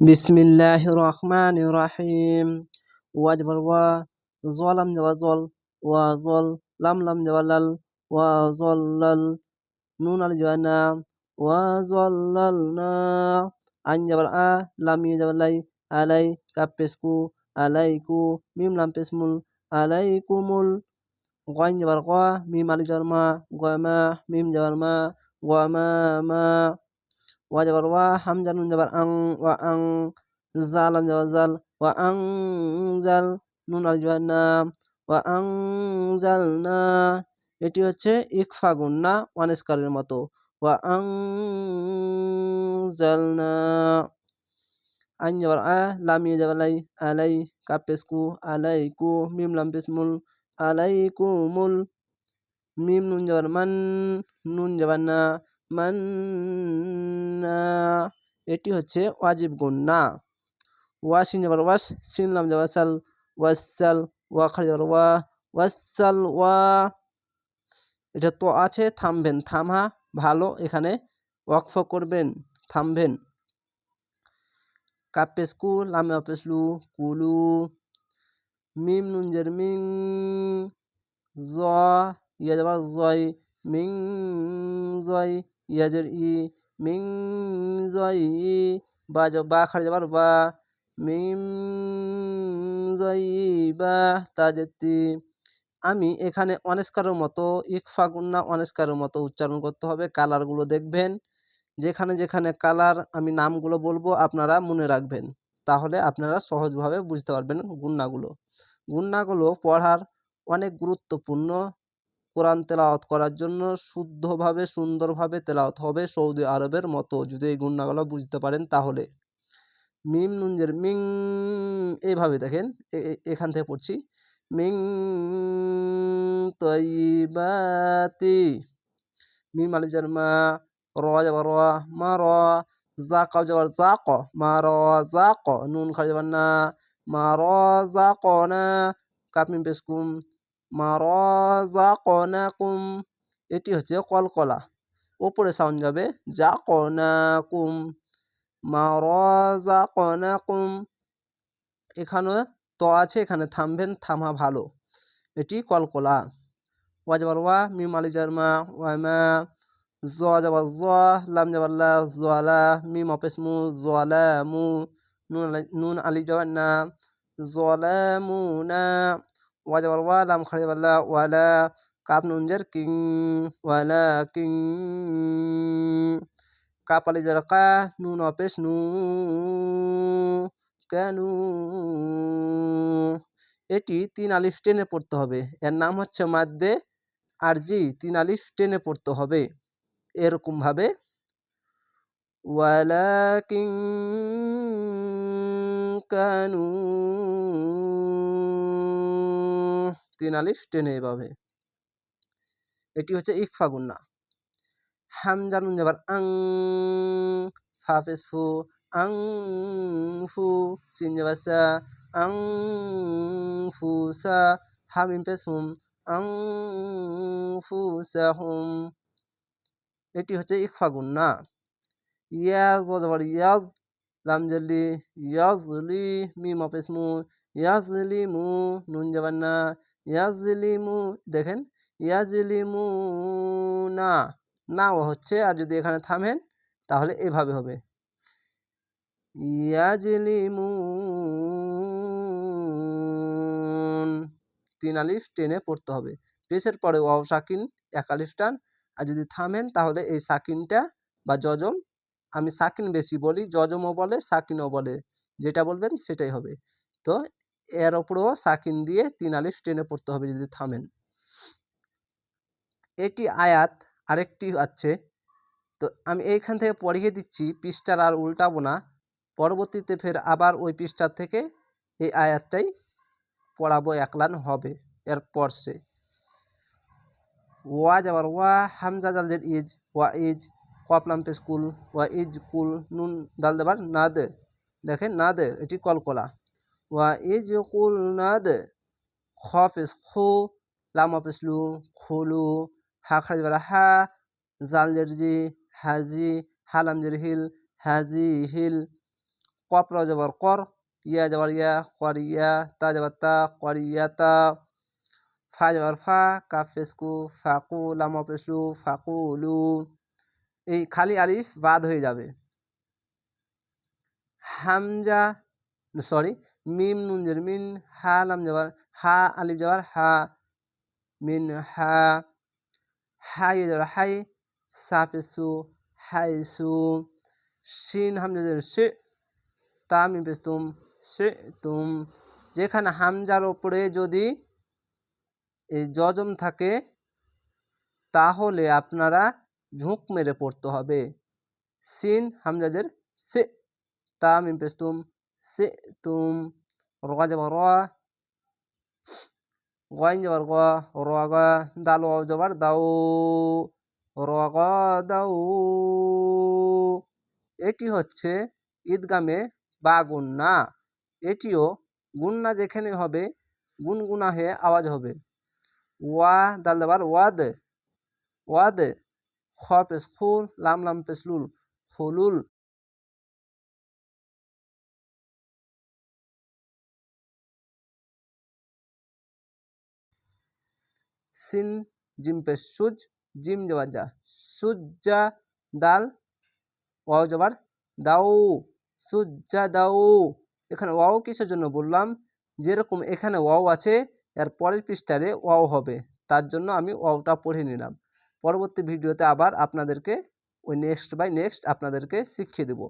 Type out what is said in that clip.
বিসমিল্লাহ রহমান রাহিম ওয়াজ ওয়া জলাম যাওয়া জল ওয়া জল লাম লাম যাওয়া লাল ওয়া জল নুন আল যাওয়া না ওয়া জল না আইন যাবার আ লাম ইয়ে যাবার লাই আলাই কাপেসকু আলাইকু মিম লাম পেসমুল আলাইকুমুল গয়ন যাবার গ ওয়া যাবার ওয়া হামজা নুন যাবার আং ওয়া আং জালাম যাবার জাল ওয়া আং জাল নুন আল যাবার না ওয়া আং জাল না এটি হচ্ছে ইকফা গুন্না ওয়ানেস্কারের মতো ওয়া আং জাল না আইন যাবার আ লামিয়ে যাবার লাই আলাই কাপেসকু আলাইকু মিম লাম পেসমুল আলাইকুমুল মিম নুন যাবার মান, নুন যাবার না। মান্না, এটি হচ্ছে ওয়াজিব গুন্না ওয়াসিন যাবার ওয়াস সিনলাম যাবার সাল ওয়াসাল ওয়া খালি যাবার ওয়া ওয়াসাল ওয়া। এটা তো আছে, থামবেন থামা ভালো, এখানে ওয়াকফ করবেন, থামবেন। কাপেসকু লামে অপেসলু কুলু। মিম নুনজের মিং, জ, ইয়া যাবার জয়, মিং, জয়। ইয়াজের ই মিং জয় ই বা বা খাড়ে যাবার বা মিম জয় বা তাজেতি আমি এখানে অনেস্কারের মতো ইকফা গুন্না অনেস্কারের মতো উচ্চারণ করতে হবে কালারগুলো দেখবেন যেখানে যেখানে কালার আমি নামগুলো বলব আপনারা মনে রাখবেন তাহলে আপনারা সহজভাবে বুঝতে পারবেন গুন্নাগুলো গুন্নাগুলো পড়ার অনেক গুরুত্বপূর্ণ কোরআন তেলাওয়াত করার জন্য শুদ্ধভাবে, সুন্দরভাবে তেলাওয়াত হবে সৌদি আরবের মতো। যদি এই গুণাগুলো বুঝতে পারেন তাহলে। মিম নুনজের মিং এইভাবে দেখেন এখান থেকে পড়ছি। মিং তৈবাতি, মিম আলিফ যার মা, র যাবার র, মা র, জা কাউ যাবার জা ক, মা র জা ক, নুন খাওয়া যাবার না, মা র জা ক না, কাপ মিম পেসকুম মারাজাকনাকুম এটি হচ্ছে কলকলা। ওপরে সাউন্ড যাবে, যা জাকনাকুম মারাজাকনাকুম এখানে তো আছে, এখানে থামবেন, থামা ভালো। এটি কলকলা। ওয়া যাবার ওয়া, মিম আলি জারমা ওয়ামা জ যাবার জ, লাম যাবার লা জোয়ালা মিম অপেসমু জোয়ালা মু, নুন আলি যাবার না জলামু ওয়াজ ওয়ালাম খালি ওয়ালা কাপ নুনজার কিং ওয়ালা কিং কাপ আলি জারকা নুন অপেশ এটি তিন আলিফ টেনে পড়তে হবে। এর নাম হচ্ছে মাদ্দে আরজি। তিন আলিফ টেনে পড়তে হবে এরকমভাবে। ওয়ালাকিং কানু তিন আলিফ টেনে এভাবে। এটি হচ্ছে ইকফা গুন্না হামজা নুন যাবার আং ফাফেস ফু, আং ফু, সিন যাবার সা, আং ফু সা হামিম পেস হুম, আং ফু সা হুম। এটি হচ্ছে ইকফা গুন্না ইয়াজ যাবার ইয়াজ লি লামজালি ইয়াজলি মিম অপেসমু ইয়াজলিমু নুন যাবার না ইয়াজলিমু, দেখেন ইয়াজলিমু না নাও হচ্ছে, আর যদি এখানে থামেন, তাহলে এভাবে হবে। ইয়াজলিমু তিন আলিফ টেনে পড়তে হবে। পেশের পরে ওয়াও সাকিন, এক আলিফ টান, আর যদি থামেন, তাহলে এই সাকিনটা বা জজম আমি সাকিন বেশি বলি জজমও বলে, সাকিনও বলে, যেটা বলবেন সেটাই হবে। তো এর ওপরেও সাকিন দিয়ে তিন আলিফ টেনে পড়তে হবে যদি থামেন। এটি আয়াত আরেকটি আছে। তো আমি এইখান থেকে পড়িয়ে দিচ্ছি, পৃষ্ঠার আর উল্টাবো না। পরবর্তীতে ফের আবার ওই পৃষ্ঠার থেকে এই আয়াতটাই পড়াবো, একলান হবে। এরপর সে। ওয়া যাবার ওয়া হামজা জালজের ইজ, ওয়া ইজ কপলাম পে স্কুল, ওয়া ইজ কুল নুন দাল দেবার, না দে। দেখেন, না দে, এটি কলকলা। ওয়া ইজ কুল নাদ খফিস খু লাম অফিসলু খুলু হা খারাজ হা জাল জারজি হাজি হালাম জার হিল হাজি হিল কপ র জবর কর ইয়া জবর ইয়া কর ইয়া তা জবর তা কর ইয়া তা ফা জবর ফা কাফ পেসকু ফাকু লাম পেসলু ফাকুলু এই খালি আলিফ বাদ হয়ে যাবে হামজা সরি মিম নুন জের মিন হা লাম জবর হা আলিফ জবর হা মিন হা হাই জবর হাই সাফেসু হাইসু শিন হামজা জের শে তা মিম পেস্তুম শে তুম যেখানে হামজার ওপরে যদি এই জজম থাকে তাহলে আপনারা ঝুঁক মেরে পড়তে হবে সিন হামজাদের সে তা মিম পেস্তুম দাও এটি হচ্ছে ঈদগামে বা গুন্না। এটিও গুন্না যেখানে হবে গুনগুনা হয়ে আওয়াজ হবে। ওয়া, দাল দাবার, ওয়াদ। ওয়াদ খ পেস ফুল লাম লাম পেসলুল ফুলুল সিন পে সুজ, জিম জবার যা। সুজ্জা দাল, ওয়াও জবার দাও। সুজ্জা দাও। এখানে ওয়াও কিসের জন্য বললাম? যেরকম এখানে ওয়াও আছে, এর পরের পৃষ্ঠারে ওয়াও হবে। তার জন্য আমি ওয়াওটা পড়ে নিলাম। পরবর্তী ভিডিওতে আবার আপনাদেরকে ওই নেক্সট বাই নেক্সট আপনাদেরকে শিখিয়ে দেবো।